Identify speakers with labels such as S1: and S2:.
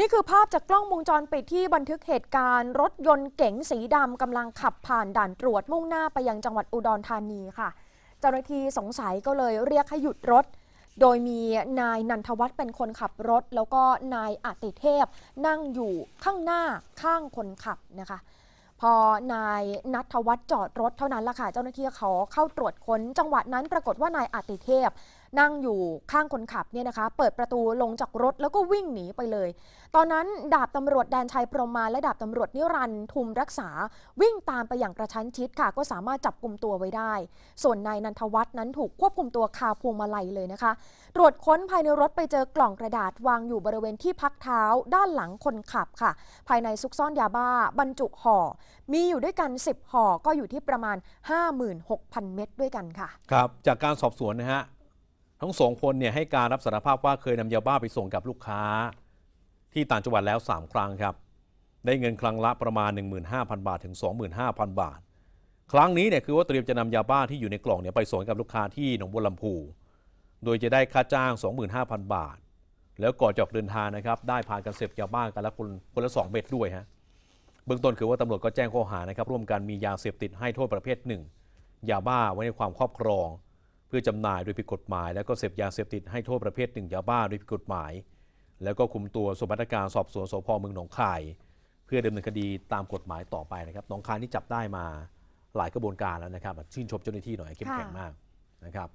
S1: นี่คือภาพจากกล้องวงจรปิดที่บันทึกเหตุการณ์รถยนต์เก๋งสีดำกำลังขับผ่านด่านตรวจมุ่งหน้าไปยังจังหวัดอุดรธานีค่ะ เจ้าหน้าที่สงสัยก็เลยเรียกให้หยุดรถ โดยมีนายนันทวัฒน์เป็นคนขับรถ แล้วก็นายอติเทพ นั่งอยู่ข้างหน้าข้างคนขับนะคะ พอนายนัทวัฒน์จอดรถเท่านั้นละค่ะ เจ้าหน้าที่เขาเข้าตรวจค้นจังหวะนั้นปรากฏว่านายอติเทพ นั่งอยู่ข้างคนขับเนี่ยนะคะ เปิดประตูลงจากรถแล้วก็วิ่งหนีไปเลย ตอนนั้นดาบตำรวจแดนชัยพรมมาและดาบตำรวจนิรันดร์ทุมรักษา วิ่งตามไปอย่างกระชั้นชิดค่ะ ก็สามารถจับกลุ่มตัวไว้ได้ ส่วนนายนันทวัฒน์นั้นถูกควบคุมตัวคาพวงมาลัยเลยนะคะ ตรวจค้นภายในรถไปเจอกล่องกระดาษวางอยู่บริเวณที่พักเท้า ด้านหลังคนขับค่ะ ภายในซุกซ่อนยาบ้า บรรจุห่อ มีอยู่ด้วยกัน 10ห่อก็อยู่ที่ประมาณ 56,000 เม็ดด้วยกันค่ะ
S2: ครับ จากการสอบสวนนะฮะ ทั้งสองคนเนี่ยให้การรับสารภาพว่าเคยนำยาบ้าไปส่งกับลูกค้า ที่ต่างจังหวัดแล้ว 3 ครั้งครับ ได้เงินครั้งละประมาณ 15,000 บาทถึง 25,000 บาท ครั้งนี้เนี่ยคือว่าเตรียมจะนำยาบ้าที่อยู่ในกล่องเนี่ยไปส่งกับลูกค้าที่หนองบัวลำพูโดยจะได้ค่าจ้าง 25,000 บาท แล้วก่อนจออกเดินทางนะครับได้พากันเสพยาบ้ากันละคนคนละ2เม็ดด้วยฮะเบื้องต้นคือว่าตำรวจก็แจ้งข้อหานะครับร่วมกันมียาเสพติดให้โทษประเภทหนึ่งยาบ้าไว้ในความครอบครอง เพื่อจำหน่ายโดยผิดกฎหมาย แล้วก็เสพยาเสพติดให้โทษประเภทหนึ่งยาบ้าโดยผิดกฎหมาย แล้วก็คุมตัวสมบัติการสอบสวนสพเมืองหนองคาย เพื่อดำเนินคดีตามกฎหมายต่อไปนะครับหนองคายนี่จับได้มาหลายกระบวนการแล้วนะครับชื่นชมเจ้าหน้าที่หน่อยเข้มแข็งมากนะครับ